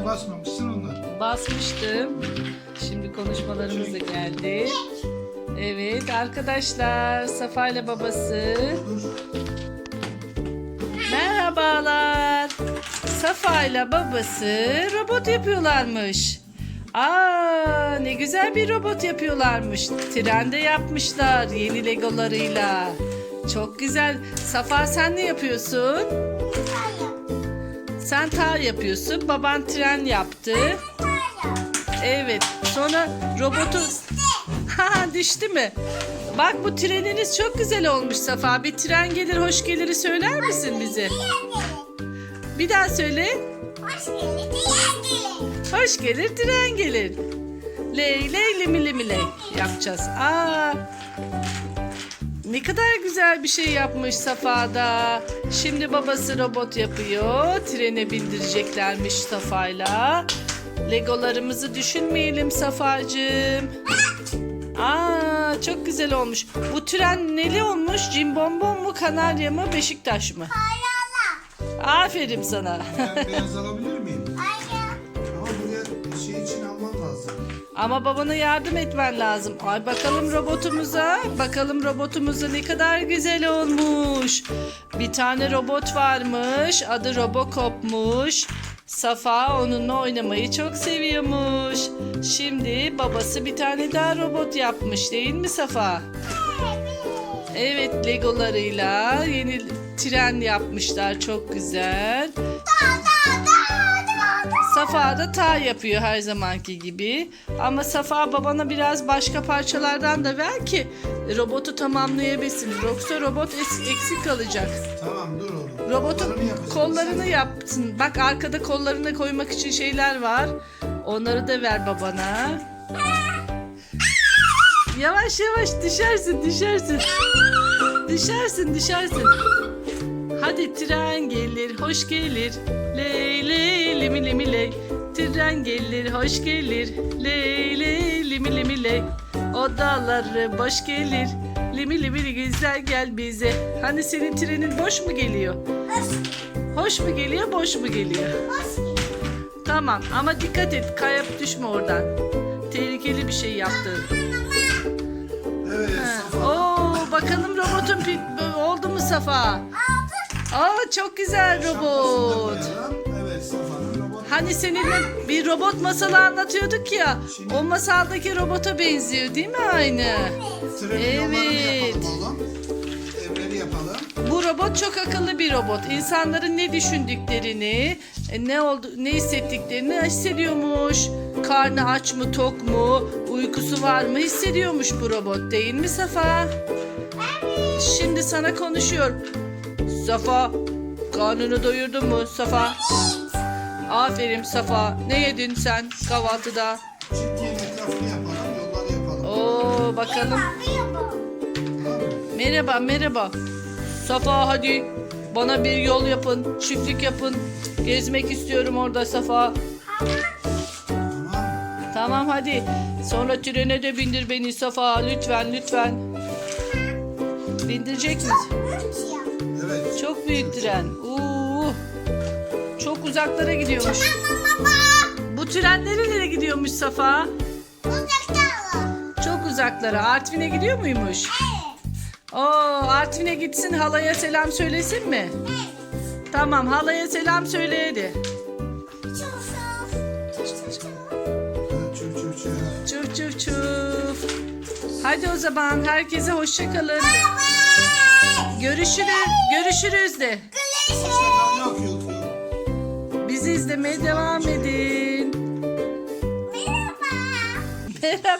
Düğmeye basmamışsın ondan. Basmıştım. Şimdi konuşmalarımız da geldi. Evet arkadaşlar Safa ile babası. Merhabalar. Safa ile babası robot yapıyorlarmış. Aa ne güzel bir robot yapıyorlarmış. Trende yapmışlar yeni legolarıyla. Çok güzel. Safa sen ne yapıyorsun? Sen tar yapıyorsun. Baban tren yaptı. Evet. Sonra robotu... Ha düştü mü? Bak bu treniniz çok güzel olmuş Safa. Bir tren gelir hoş geliri söyler misin bize? Bir daha söyle. Hoş gelir tren gelir. Ley ley limi limi ley yapacağız. Aa, ne kadar güzel bir şey yapmış Safa'da. Şimdi babası robot yapıyor. Trene bindireceklermiş Safa'yla. Legolarımızı düşünmeyelim Safa'cığım. Aa, çok güzel olmuş. Bu tren neli olmuş? Cimbombo mu, Kanarya mı, Beşiktaş mı? Aferin sana. Ben beyaz alabilir miyim? Ama babana yardım etmen lazım. Ay bakalım robotumuza. Bakalım robotumuza ne kadar güzel olmuş. Bir tane robot varmış. Adı Robocop'muş. Safa onunla oynamayı çok seviyormuş. Şimdi babası bir tane daha robot yapmış değil mi Safa? Evet legolarıyla yeni tren yapmışlar çok güzel. Safa da ta yapıyor her zamanki gibi. Ama Safa babana biraz başka parçalardan da ver ki robotu tamamlayabilsin. Yoksa robot eksik kalacak. Tamam dur oğlum. Robotun Kollarını kollarını yapsın. Bak arkada kollarını koymak için şeyler var. Onları da ver babana. Yavaş yavaş düşersin düşersin. Düşersin düşersin. Hadi tren gelir hoş gelir. Ley ley limi limi ley. Tren gelir hoş gelir. Ley ley limi limi ley. Odaları boş gelir. Limi limi güzel gel bize. Hani senin trenin boş mu geliyor? Hoş mu geliyor boş mu geliyor? Tamam ama dikkat et kayıp düşme oradan. Tehlikeli bir şey yaptın. Evet. Ha. Safa. Oo bakalım robotun pi- oldu mu Safa? Aa çok güzel da robot. Evet Safa'nın. Hani seninle bir robot masalı anlatıyorduk ya. O masaldaki robota benziyor değil mi aynı? Evet. yapalım oğlum. Evleri yapalım. Bu robot çok akıllı bir robot. İnsanların ne düşündüklerini, e, ne oldu, ne hissettiklerini hissediyormuş. Karnı aç mı, tok mu, uykusu var mı hissediyormuş bu robot değil mi Safa? Şimdi sana konuşuyor. Safa, karnını doyurdun mu Safa? Aferin Safa. Ne yedin sen kahvaltıda? Çiftliğin etrafını yapalım. Yolları yapalım. Oo bakalım. Merhaba merhaba. Safa hadi bana bir yol yapın, çiftlik yapın. Gezmek istiyorum orada Safa. Tamam hadi. Sonra trene de bindir beni Safa lütfen lütfen. Bindirecek misin? Evet. Çok büyük tren. Uuu. Çok uzaklara gidiyormuş. Bu tren nerelere gidiyormuş Safa? Çok uzaklara. Artvin'e gidiyor muymuş? Oo, Artvin'e gitsin halaya selam söylesin mi? Tamam halaya selam söyle hadi. Evet, Çuf çuf çuf. Çuf çuf çuf. Hadi o zaman herkese hoşça kalın. Görüşürüz. Görüşürüz de. Bizi izlemeye devam edin. Merhaba.